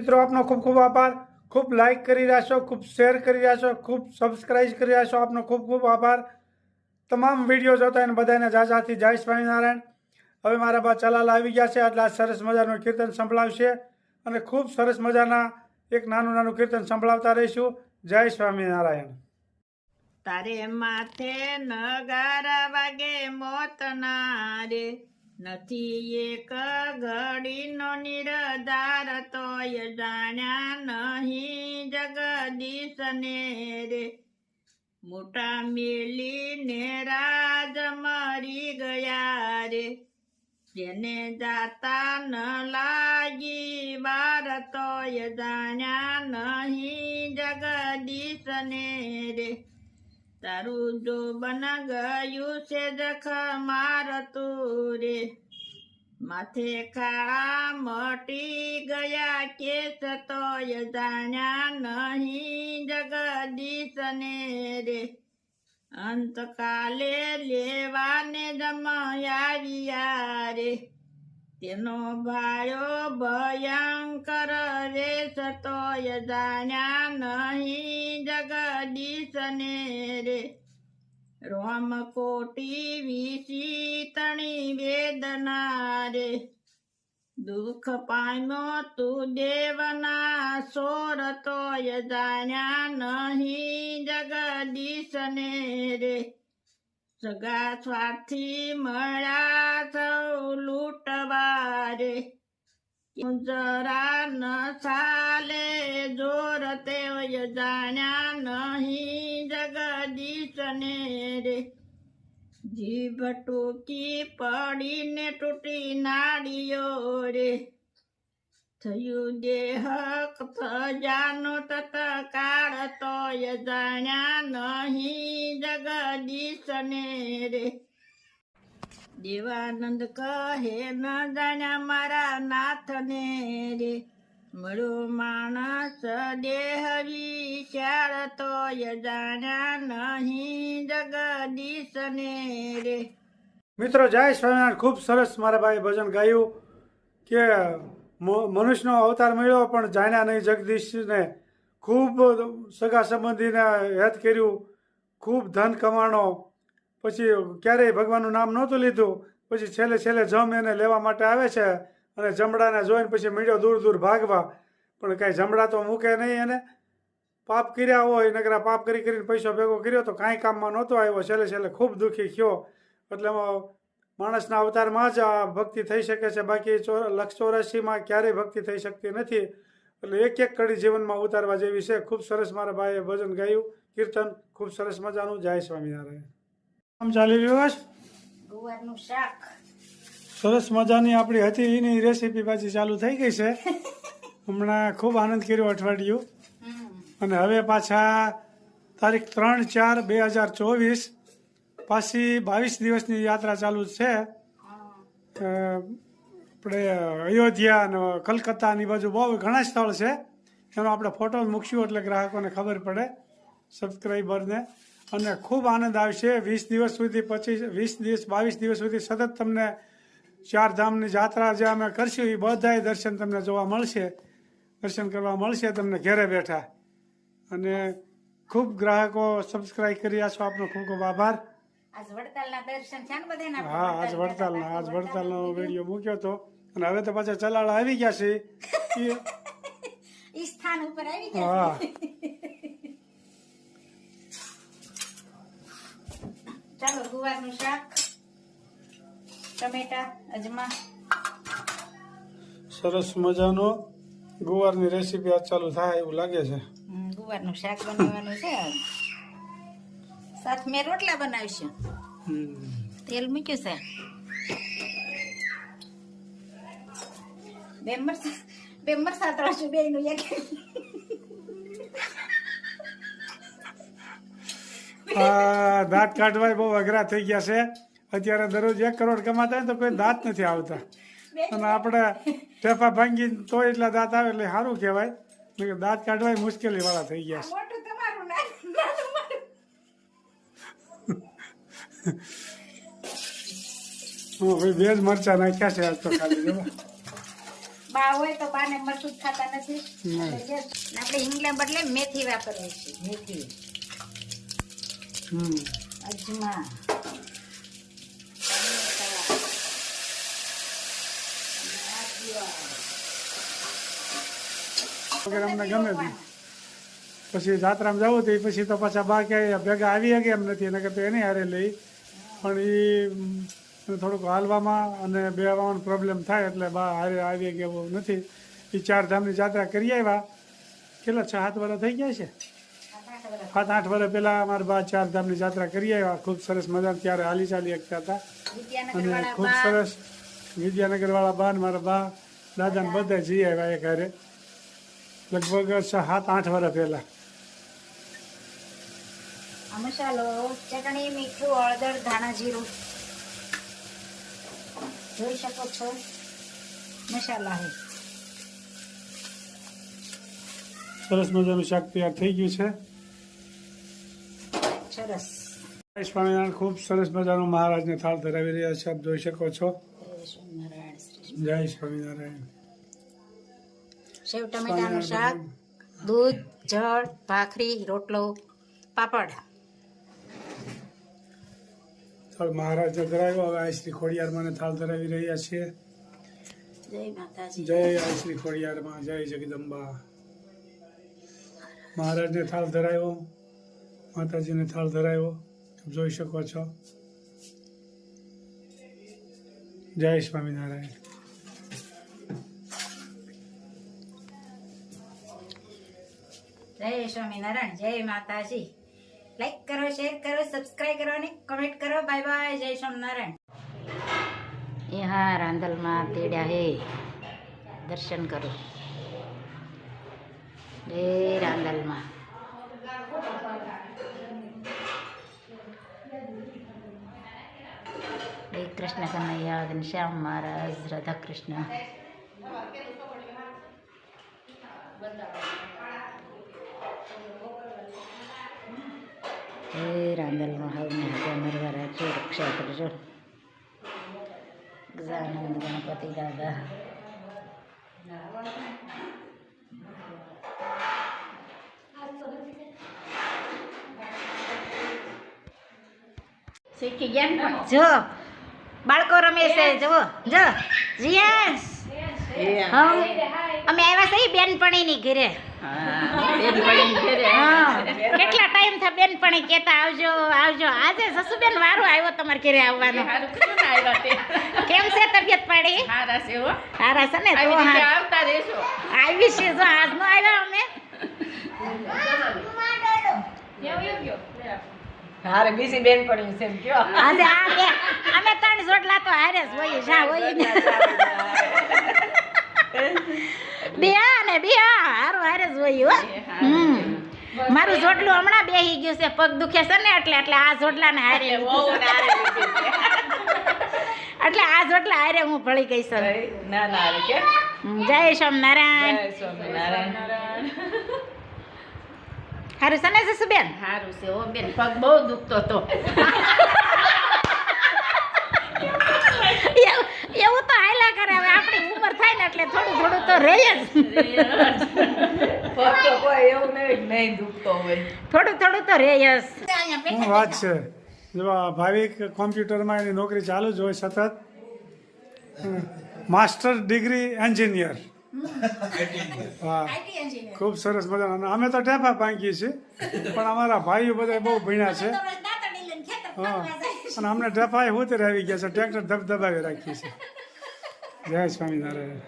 મિત્રો, આપનો ખૂબ ખૂબ આભાર. ખૂબ લાઇક કરી રહ્યા છો, ખૂબ શેર કરી રહ્યા છો, ખૂબ સબસ્ક્રાઈબ કરી રહ્યા છો. આપનો ખૂબ ખૂબ આભાર. તમામ વીડિયો જોતા એને બધાને જાજાથી જય સ્વામિનારાયણ. હવે મારા બા ચલાલ આવી ગયા છે. એટલે સરસ મજાનું કીર્તન સંભળાવશે અને ખૂબ સરસ મજાના એક નાનું નાનું કીર્તન સંભળાવતા રહીશું. જય સ્વામિનારાયણ. તારે માથે નગારા વાગે મોતના રે. નથી એક ઘડીનો નિરધાર તોય જાણ્યા નહીં જગદીશને રે. મોટા મેલીને રાજ મરી ગયા રે. જેને જાતા ન લાગી વાર તોય જાણ્યા નહીં જગદીશને રે. તારું જો બન ગયું છે જખ મારતું રે માથે ખા મટી ગયા કેસ તોય જાણ્યા નહીં જગદીશને રે. અંતકાલે લેવાને જમયારિયા રે. તેનો ભાયો ભયંકર રે સતોય જાણ્યા નહીં જગદીશને રે. રોમ કોટી વિસી તણી વેદના રે. દુઃખ પામ્યો તું દેવના સોર તોય જાણ્યા નહીં જગદીશને રે. સગા સ્વાર્થી મળ્યા સૌ લૂંટવા રે જરા ન ચાલે જોર તે જાણ્યા નહીં જગદીશને રે જીભ ટૂંકી પડીને તૂટી નાડીઓ રે થયું દેહ પ્રજાનો તત્કાળ તોય જાણ્યા નહીં જગદીશને રે. દેવાનંદ કહે, ન જાણ્યા મારા નાથને રે. મળો માણસ દેહ વિશાળ તોય જાણ્યા નહીં જગદીશને રે. મિત્રો, જય સ્વામિનારાયણ. ખૂબ સરસ મારા ભાઈ ભજન ગાયું કે મનુષ્યનો અવતાર મળ્યો, પણ જાણ્યા નહીં જગદીશને. ખૂબ સગા સંબંધીને હેત કર્યું, ખૂબ ધન કમાણો. પછી ક્યારેય ભગવાનનું નામ નહોતું લીધું. પછી છેલ્લે છેલ્લે જમ એને લેવા માટે આવે છે અને જમડાને જોઈને પછી મીડ્યો દૂર દૂર ભાગવા. પણ કાંઈ જમડા તો મૂકે નહીં એને. પાપ કર્યા હોય, નકરા પાપ કરી કરીને પૈસો ભેગો કર્યો તો કાંઈ કામમાં નહોતો આવ્યો. છેલ્લે છેલ્લે ખૂબ દુઃખી થયો. એટલે માણસના અવતારમાં જ આ ભક્તિ થઈ શકે છે. બાકી લક્ષ ચોરાશીમાં ક્યારેય ભક્તિ થઈ શકતી નથી. એટલે એક એક કડી જીવનમાં ઉતારવા જેવી છે. ખૂબ સરસ મારા ભાઈએ ભજન ગાયું કીર્તન ખૂબ સરસ મજાનું. જય સ્વામિનારાયણ. આમ ચાલી રહ્યું ગુવારનું શાક. સરસ મજાની આપણી હતી એની રેસીપી પાછી ચાલુ થઈ ગઈ છે. હમણાં ખૂબ આનંદ કર્યો અઠવાડિયું. અને હવે પાછા તારીખ ત્રણ ચાર બે હજાર ચોવીસ પાછી બાવીસ દિવસની યાત્રા ચાલુ છે. આપણે અયોધ્યા અને કલકત્તાની બાજુ બહુ ઘણા સ્થળ છે. એનો આપણે ફોટો મૂકશું એટલે ગ્રાહકોને ખબર પડે સબસ્ક્રાઈબરને અને ખૂબ આનંદ આવશે. વીસ દિવસ સુધી પચીસ વીસ દિવસ બાવીસ દિવસ સુધી સતત તમને ચાર ધામની જાત્રા જે અમે કરશું એ બધાય દર્શન તમને જોવા મળશે. દર્શન કરવા મળશે તમને ઘેરે બેઠા. અને ખૂબ ગ્રાહકો સબસ્ક્રાઈબ કરી છો. આપનો ખૂબ ખૂબ આભાર. આજ વડતાલના દર્શન છે ને બધાના હા આજ વડતાલના આજ વડતાલનો વીડિયો. મૂક્યો હતો અને હવે તો પાછા ચલાળ આવી ગયા છે. ઈ સ્થાન ઉપર આવી હા. ચાલો ગુવારનું શાક ટમેટા અજમા. સરસ મજાનો ગુવારની રેસીપી આજ ચાલુ થાય એવું લાગે છે. ગુવારનું શાક બનાવવાનું છે. સાથે મેં રોટલા બનાવીશું હમ. તેલ મૂક્યું છે. બે મરસા બે મરસા બે નું એક. દાંત કાઢવા બહુ અઘરા થઈ ગયા છે. અત્યારે દરરોજ એક કરોડ કમાતા હોય તો કોઈ દાંત નથી આવતા. અને આપણે ટેફા ભાંગી તો એટલા દાંત આવે એટલે સારું કહેવાય. દાંત કાઢવા મુશ્કેલી વાળા થઈ ગયા છે. હું ભાઈ બે જ મરચા નાખ્યા છે આજ તો ખાલી જો બા હોય તો બાને મરચું ખાતા નથી. હમ. એટલે જે- ને આપણે હિંગના બદલે મેથી વાપરવી છે મેથી. હમ. અજમા. વગેરે અમને ગમે છે. પછી જાત્રામાં જવું તો પછી તો પાછા બા કે ભેગા આવી શકે એમ નથી. એને કરતા એની હારે લઈ પણ એ થોડુંક હાલવામાં અને બેહવામાં પ્રોબ્લેમ થાય એટલે બા હારે આવી કે એવું નથી. એ ચાર ધામની જાત્રા કરી આવ્યા. કેટલા છ સાત વર્ષ થઈ ગયા છે? સાત આઠ વર્ષ પહેલાં અમારા બા ચાર ધામની જાત્રા કરી આવ્યા. ખૂબ સરસ મજા ત્યારે હાલી ચાલી એકતા હતા. અને ખૂબ સરસ વિદ્યાનગરવાળા બા ને મારા બા દાદાને બધા? જઈ આવ્યા એ ઘરે. લગભગ સાત આઠ વર્ષ પહેલાં. મસાલો ચટણી મીઠું હળદર ધાણા જીરું. જોઈ શકો છો મસાલા હે સરસ મજાનું શાક તૈયાર થઈ ગયું છે. સરસ. જય સ્વામિનારાયણ ખૂબ સરસ મજાનું મહારાજને થાળ ધરાવી રહ્યા છે આપ જોઈ શકો છો. જય સ્વામિનારાયણ શ્રી જય સ્વામિનારાયણ. સેવ ટમેટાનું શાક દૂધ જળ ભાખરી રોટલો પાપડ. ચાલો મહારાજને ધરાવ્યો હવે આ શ્રી ખોડિયારમાં થાળ ધરાવી રહ્યા છીએ જય આ શ્રી ખોડિયારમાં. જય જગદંબા. મહારાજને થાળ ધરાવ્યો માતાજીને થાળ ધરાવ્યો તમે જોઈ શકો છો. જય સ્વામિનારાયણ. જય સ્વામિનારાયણ. જય માતાજી. લાઈક કરો શેર કરો સબસ્ક્રાઇબ કરો અને કમેન્ટ કરો. બાય બાય જય સ્વામિનારાયણ. यहाँ રાંધલમાં તેડ્યા હે. દર્શન કરો. જય રાંધલમાં. જય કૃષ્ણ કનૈયા ઘનશ્યામ મહારાજ રાધા કૃષ્ણ હે રાંદલમાં હવને હાજર નરવા રાખજો રક્ષા કરજો. ગજાનંદ ગણપતિ દાદા. શીખી ગયા ને જો બાળકો રમે છે જો. જો અમે આવ્યા છે બેનપણીની ઘરે. હા ટાઈમ પણ કહેતા આવજો આવજો. આજે સસુબેન વારો આવ્યો તમારે ઘરે આવવાનો. કેમ છે તબિયત પાડી હારા છે ને? તો રહેશો આવી છે જો આજ નો આવ્યા અમે. હારે બીજી બેન પડી છે કયો. આજે આ બે અમે ત્રણ જોડલા તો હારે જ હોઈએ જા હોય ને. બે ને બે હારું હારે જ હોય હો. હમ. મારું જોડલું હમણાં બેહી ગયું છે. પગ દુખે છે ને એટલે એટલે આ જોડલા ને હારે એટલે આ જોડલા હારે હું ભળી ગઈ છું. ના ના કે? જય સ્વામિનારાયણ. જય સ્વામિનારાયણ. સારું છે ને જસુબેન? સારું છે ઓ બેન પગ બહુ દુખતો હતો એવું એવું તો હાયલા કરે હવે આપણી ઉંમર થાય ને એટલે થોડું થોડું તો રહે જ. થોડું થોડું તો રહે જ. શું વાત છે? જો ભાવિક કોમ્પ્યુટરમાં એની નોકરી ચાલુ જ હોય સતત. Master degree engineer. હા. ખૂબ સરસ મજાના. અમે તો ટેફા પાંકીએ છીએ પણ અમારા ભાઈઓ બધા બહુ ભણ્યા છે. હા. અને અમને ટેફાએ હું આવી ગયા છે ટ્રેક્ટર ધબધબાવી રાખીએ છીએ. જય સ્વામિનારાયણ.